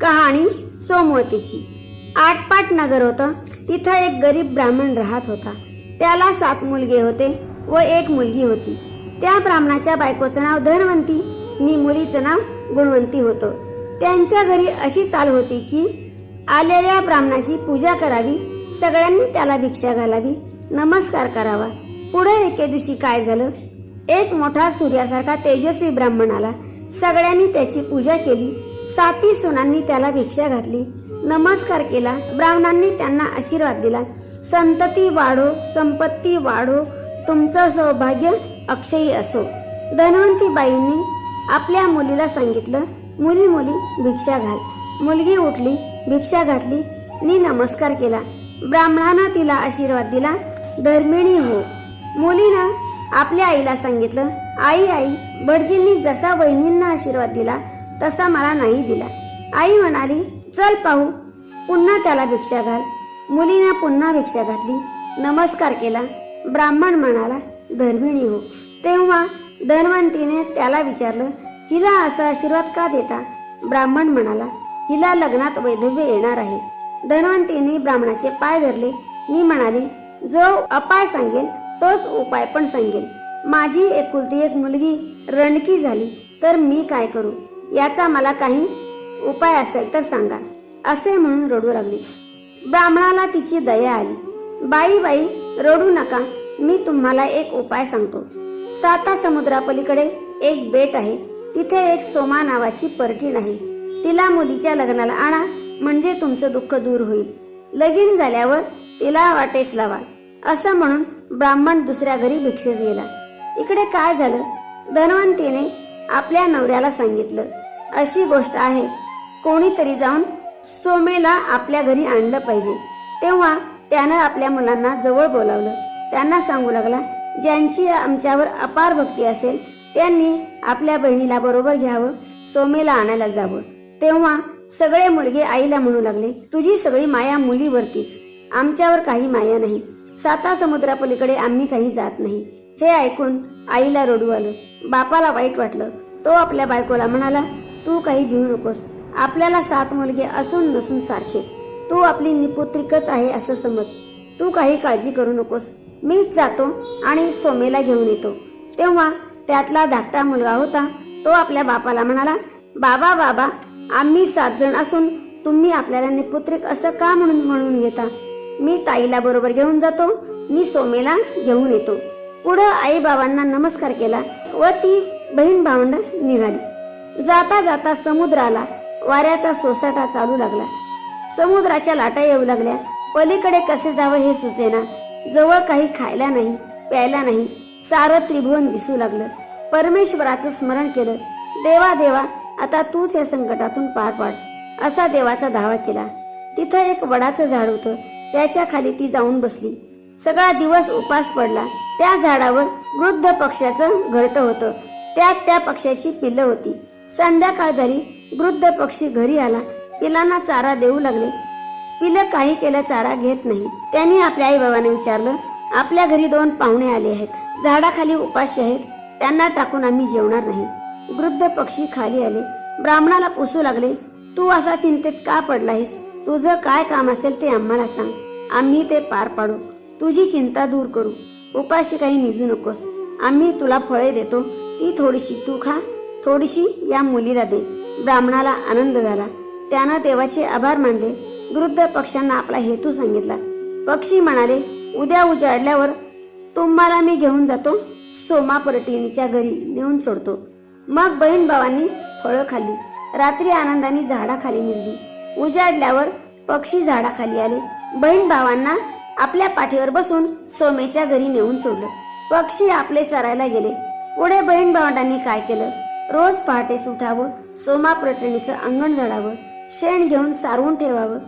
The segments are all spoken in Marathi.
कहाणी सोमवतीची. आटपाट नगर होतं. तिथं एक गरीब ब्राह्मण राहत होता. त्याला सात मुलगे होते व एक मुलगी होती. त्या ब्राह्मणाच्या बायकोचं नाव धनवंती. नि मुलीचं नाव गुणवंती होतं. त्यांच्या घरी अशी चाल होती की आलेल्या ब्राह्मणाची पूजा करावी सगळ्यांनी त्याला भिक्षा घालावी नमस्कार करावा. पुढे एके दिवशी काय झालं? एक मोठा सूर्यासारखा तेजस्वी ब्राह्मण आला. सगळ्यांनी त्याची पूजा केली. साती सुनांनी त्याला भिक्षा घातली. नमस्कार केला. ब्राह्मणांनी त्यांना आशीर्वाद दिला. संतती वाढो संपत्ती वाढो. तुमचं सौभाग्य अक्षयी असो. धनवंतीबाईंनी आपल्या मुलीला सांगितलं मुली मुली भिक्षा घाल. मुलगी उठली भिक्षा घातली. नी नमस्कार केला. ब्राह्मणानं तिला आशीर्वाद दिला. धर्मिणी हो. मुलीनं आपल्या आईला सांगितलं आई आई भटजींनी जसा वहिनींना आशीर्वाद दिला तसा मला नाही दिला. आई म्हणाली चल पाहू. पुन्हा त्याला भिक्षा घाल. मुलीनं पुन्हा भिक्षा घातली. नमस्कार केला. ब्राह्मण म्हणाला धर्मिणी हो. तेव्हा धनवंतीने त्याला विचारलं हिला असा आशीर्वाद का देता? ब्राह्मण म्हणाला हिला लग्नात वैधव्य येणार आहे. धनवंतीने ब्राह्मणाचे पाय धरले. मी म्हणाली जो अपाय सांगेल तोच उपाय पण सांगेल. माझी एकुलती एक मुलगी रणकी झाली तर मी काय करू? याचा मला काही उपाय असेल तर सांगा. असे म्हणून रडू लागली. ब्राह्मणाला तिची दया आली. बाई बाई रडू नका. मी तुम्हाला एक उपाय सांगतो. साता समुद्रापलीकडे एक बेट आहे. तिथे एक सोमा नावाची पर्टीण आहे तिला मुलीच्या लग्नाला आणा म्हणजे तुमचं दुःख दूर होईल. लगीन झाल्यावर तिला वाटेस लावा. असं म्हणून ब्राह्मण दुसऱ्या घरी भिक्षेस गेला. इकडे काय झालं? धनवंतीने आपल्या नवऱ्याला सांगितलं. अशी गोष्ट आहे. कोणीतरी जाऊन सोमेला आपल्या घरी आणलं पाहिजे. तेव्हा त्यानं आपल्या मुलांना जवळ बोलावलं. त्यांना सांगू लागला ज्यांची आमच्यावर अपार भक्ती असेल त्यांनी आपल्या बहिणीला बरोबर घ्यावं सोमेला आणायला जावं. तेव्हा सगळे मुलगे आईला म्हणू लागले तुझी सगळी माया मुलीवरतीच. आमच्यावर काही माया नाही. साता समुद्रापलीकडे आम्ही काही जात नाही. हे ऐकून आईला रडू आलं. बापाला वाईट वाटलं. तो आपल्या बायकोला म्हणाला तू काही भिवू नकोस. आपल्याला सात मुलगे असून नसून सारखेच. तू आपली निपुत्रिकच आहे असं समज. तू काही काळजी करू नकोस. मीच जातो आणि सोमेला घेऊन येतो. तेव्हा त्यातला धाकटा मुलगा होता तो आपल्या बापाला म्हणाला बाबा बाबा आम्ही सात जण असून तुम्ही आपल्याला निपुत्रिक असं का म्हणून म्हणून घेता? मी ताईला बरोबर घेऊन जातो मी सोमेला घेऊन येतो. पुढं आई बाबांना नमस्कार केला व ती बहीण भावंड निघाली. जाता जाता समुद्राला वाऱ्याचा सोसाटा चालू लागला. समुद्राच्या लाटा येऊ लागल्या. पलीकडे कसे जावं हे सुचेना. जवळ काही खायला नाही प्यायला नाही सारं त्रिभुवन दिसू लागलं. परमेश्वराचं स्मरण केलं. देवा देवा आता तूच या संकटातून पार पाड असा देवाचा धावा केला. तिथं एक वडाचं झाड होतं. त्याच्याखाली ती जाऊन बसली. सगळा दिवस उपास पडला. त्या झाडावर वृद्ध पक्षाचं घरटं होतं. त्यात त्या पक्ष्याची पिल्लं होती. संध्याकाळ झाली. वृद्ध पक्षी घरी आला. पिलांना चारा देऊ लागले. पिलं काही केलं चारा घेत नाही. त्यांनी आपल्या आई बाबांना विचारलं आपल्या घरी दोन पाहुणे आले आहेत. झाडाखाली उपाशी आहेत. त्यांना टाकून आम्ही जेवणार नाही. वृद्ध पक्षी खाली आले. ब्राह्मणाला पुसू लागले तू असा चिंतेत का पडला आहेस तुझं काय काम असेल ते आम्हाला सांग. आम्ही ते पार पाडू. तुझी चिंता दूर करू. उपाशी काही निजू नकोस. आम्ही तुला फळे देतो. ती थोडीशी तू खा. थोडीशी या मुलीला दे. ब्राह्मणाला आनंद झाला. त्यानं देवाचे आभार मानले. वृद्ध पक्ष्यांना आपला हेतू सांगितला. पक्षी म्हणाले उद्या उजाडल्यावर तुम्हाला मी घेऊन जातो. सोमा परटिणीच्या घरी नेऊन सोडतो. मग बहीण भावांनी फळं खाल्ली. रात्री आनंदाने झाडाखाली निजली. उजाडल्यावर पक्षी झाडाखाली आले. बहीण भावांना आपल्या पाठीवर बसून सोमेच्या घरी नेऊन सोडलं. पक्षी आपले चरायला गेले. पुढे बहीण भावंडांनी काय केलं? रोज पहाटेस उठावं सोमा प्रटणीचं अंगण झाडावं शेण घेऊन सारवून ठेवावं.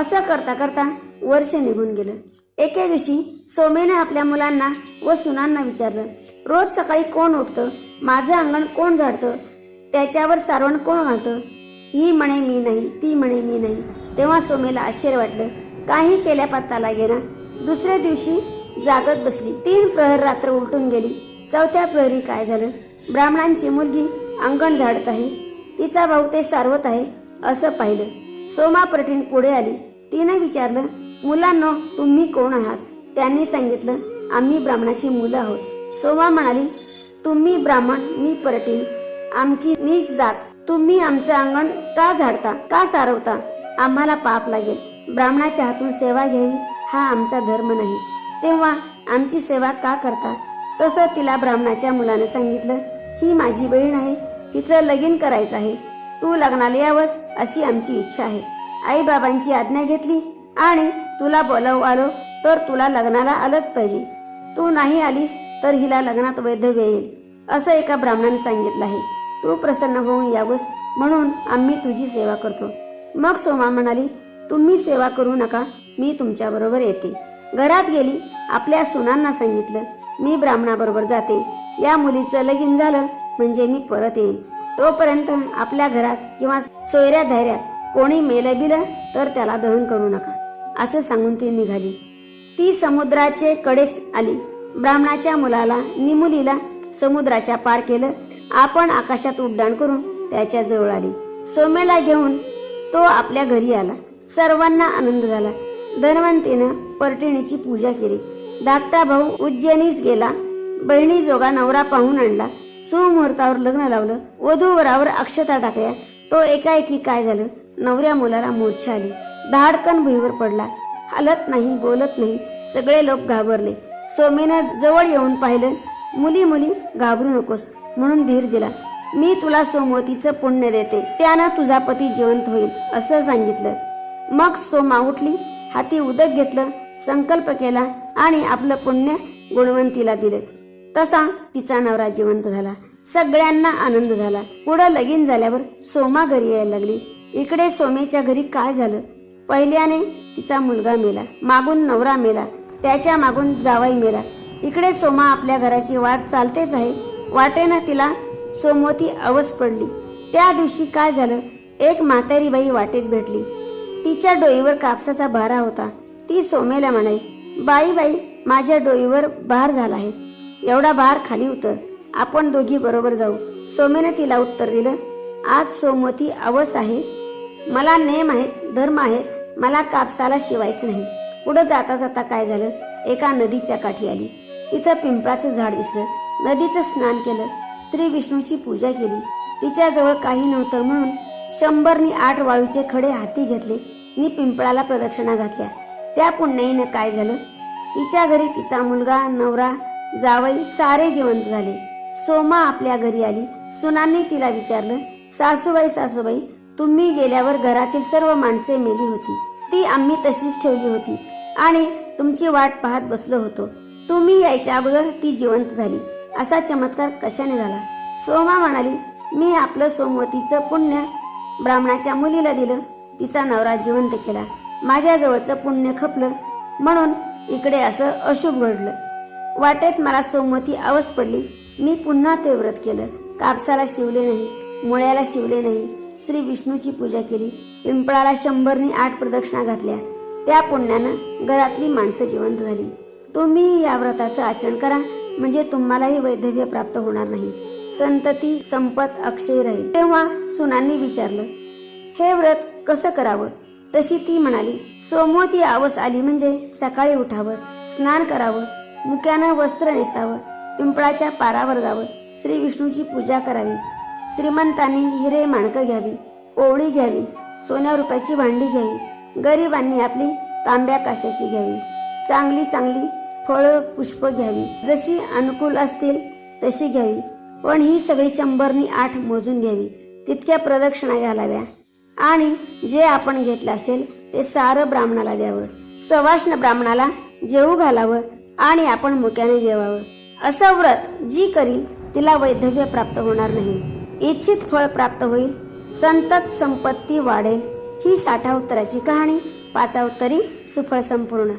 असं करता करता वर्ष निघून गेलं. एके दिवशी सोमेने आपल्या मुलांना व सुनांना विचारलं रोज सकाळी कोण उठतं? माझं अंगण कोण झाडतं? त्याच्यावर सारवण कोण घालतं? ही म्हणे मी नाही ती म्हणे मी नाही. तेव्हा सोमेला आश्चर्य वाटलं. काही केल्या पत्ता गेला दुसऱ्या दिवशी जागत बसली. तीन प्रहर रात्र उलटून गेली. चौथ्या प्रहरी काय झालं? ब्राह्मणांची मुलगी अंगण झाडत आहे. तिचा भाऊ ते सारवत आहे असं पाहिलं. सोमा प्रटीण पुढे आली. तिनं विचारलं मुलांनो तुम्ही कोण आहात? त्यांनी सांगितलं आम्ही ब्राह्मणाची मुलं आहोत. सोमा म्हणाली तुम्ही ब्राह्मण मी परटील आमची नीच जात. तुम्ही आमचं अंगण का झाडता का सारवता? आम्हाला पाप लागेल. ब्राह्मणाच्या हातून सेवा घ्यावी हा आमचा धर्म नाही. तेव्हा आमची सेवा का करता? तसं तिला ब्राह्मणाच्या मुलानं सांगितलं ही माझी बहीण आहे तिचं लगीन करायचं आहे. तू लग्नाला यावंस अशी आमची इच्छा आहे. आई बाबांची आज्ञा घेतली आणि तुला बोलावू आलो तर तुला लग्नाला आलंच पाहिजे. तू नाही आलीस तर हिला लग्नात वैधव्य येईल असं एका ब्राह्मणाने सांगितलं आहे. तू प्रसन्न होऊन यावंस म्हणून आम्ही तुझी सेवा करतो. मग सोमा म्हणाली तुम्ही सेवा करू नका मी तुमच्याबरोबर येते. घरात गेली आपल्या सुनांना सांगितलं मी ब्राह्मणाबरोबर जाते. या मुलीचं लगीन झालं म्हणजे मी परत येईन. तोपर्यंत आपल्या घरात किंवा सोयऱ्या धैर्यात कोणी मेलं बिलं तर त्याला दहन करू नका. असं सांगून ती निघाली. ती समुद्राचे कडेस आली. ब्राह्मणाच्या मुलाला निमुलीला समुद्राच्या पार केलं. आपण आकाशात उड्डाण करून त्याच्याजवळ आली. सोम्याला घेऊन तो आपल्या घरी आला. सर्वांना आनंद झाला. धनवंतीनं पर्टिणीची पूजा केली. धाकटा भाऊ उज्जैनीस गेला. बहिणी जोगा नवरा पाहून आणला. सुमुहूर्तावर लग्न लावलं. वधूवरावर अक्षता टाकल्या. तो एकाएकी काय झालं? नवऱ्या मुलाला मूर्छा आली. धाडकन भुईवर पडला. हालत नाही बोलत नाही. सगळे लोक घाबरले. सोमेनं जवळ येऊन पाहिलं मुली मुली घाबरू नकोस म्हणून धीर दिला. मी तुला सोमवतीचं पुण्य देते. त्यानं तुझा पती जिवंत होईल असं सांगितलं. मग सोमा उठली हाती उदक घेतलं संकल्प केला आणि आपलं पुण्य गुणवंतीला दिलं. तसा तिचा नवरा जिवंत झाला. सगळ्यांना आनंद झाला. पुढं लगीन झाल्यावर सोमा घरी यायला लागली. इकडे सोमेच्या घरी काय झालं? पहिल्याने तिचा मुलगा मेला. मागून नवरा मेला. त्याच्या मागून जावाई मेला. इकडे सोमा आपल्या घराची वाट चालतेच आहे. वाटेनं तिला सोमवती अवस पडली. त्या दिवशी काय झालं? एक म्हातारी बाई वाटेत भेटली. तिच्या डोईवर कापसाचा भारा होता. ती सोमेला म्हणाली बाई बाई माझ्या डोईवर भार झाला आहे. एवढा भार खाली उतर. आपण दोघी बरोबर जाऊ. सोमेने तिला उत्तर दिलं आज सोमवती अवस आहे. मला नेम आहेत धर्म आहेत मला कापसाला शिवायचं नाही. पुढं जाता जाता काय झालं? एका नदीच्या काठी आली. तिथं पिंपळाचं झाड दिसलं. नदीचं स्नान केलं. स्त्री विष्णूची पूजा केली. तिच्याजवळ काही नव्हतं म्हणून शंभरनी आठ वाळूचे खडे हाती घेतले. नि पिंपळाला प्रदक्षिणा घातल्या. त्या पुण्याईनं काय झालं? तिच्या घरी तिचा मुलगा नवरा जावई सारे जिवंत झाले. सोमा आपल्या घरी आली. सुनांनी तिला विचारलं सासूबाई सासूबाई तुम्ही गेल्यावर घरातील सर्व माणसे मेली होती. ती आम्ही तशीच ठेवली होती आणि तुमची वाट पाहत बसलो होतो. तुम्ही यायच्या अगोदर ती जिवंत झाली. असा चमत्कार कशाने झाला? सोमा म्हणाली मी आपलं सोमवतीचं पुण्य ब्राह्मणाच्या मुलीला दिलं. तिचा नवरा जिवंत केला. माझ्याजवळचं पुण्य खपलं म्हणून इकडे असं अशुभ घडलं. वाटेत मला सोमवती आवस पडली. मी पुन्हा ते व्रत केलं. कापसाला शिवले नाही मुळ्याला शिवले नाही श्री विष्णूची पूजा केली पिंपळाला शंभरनी आठ प्रदक्षिणा घातल्या. त्या पुण्यानं घरातली माणसं जिवंत झाली. तुम्ही या व्रताचं आचरण करा म्हणजे तुम्हालाही वैधव्य प्राप्त होणार नाही. संतती संपत अक्षय राहील. तेव्हा सुनांनी विचारलं हे व्रत कसं करावं? तशी ती म्हणाली सोमवती आवस आली म्हणजे सकाळी उठावं स्नान करावं मुक्यानं वस्त्र नेसावं पिंपळाच्या पारावर जावं श्री विष्णूची पूजा करावी श्रीमंतांनी हिरे माणकं घ्यावी ओवळी घ्यावी सोन्या रुपयाची भांडी घ्यावी गरिबांनी आपली तांब्या काशाची घ्यावी चांगली चांगली फळं पुष्प घ्यावी जशी अनुकूल असतील तशी घ्यावी पण ही सगळी शंभरनी आठ मोजून घ्यावी तितक्या प्रदक्षिणा घालाव्या. आणि जे आपण घेतलं असेल ते सारं ब्राह्मणाला द्यावं. सवाष्ण ब्राह्मणाला जेवू घालावं आणि आपण मुक्याने जेवावं. असं व्रत जी करील तिला वैधव्य प्राप्त होणार नाही. इच्छित फळ प्राप्त होईल संतत संपत्ती वाढेल. ही साठा उत्तराची कहाणी पाचा उत्तरी सुफळ संपूर्ण.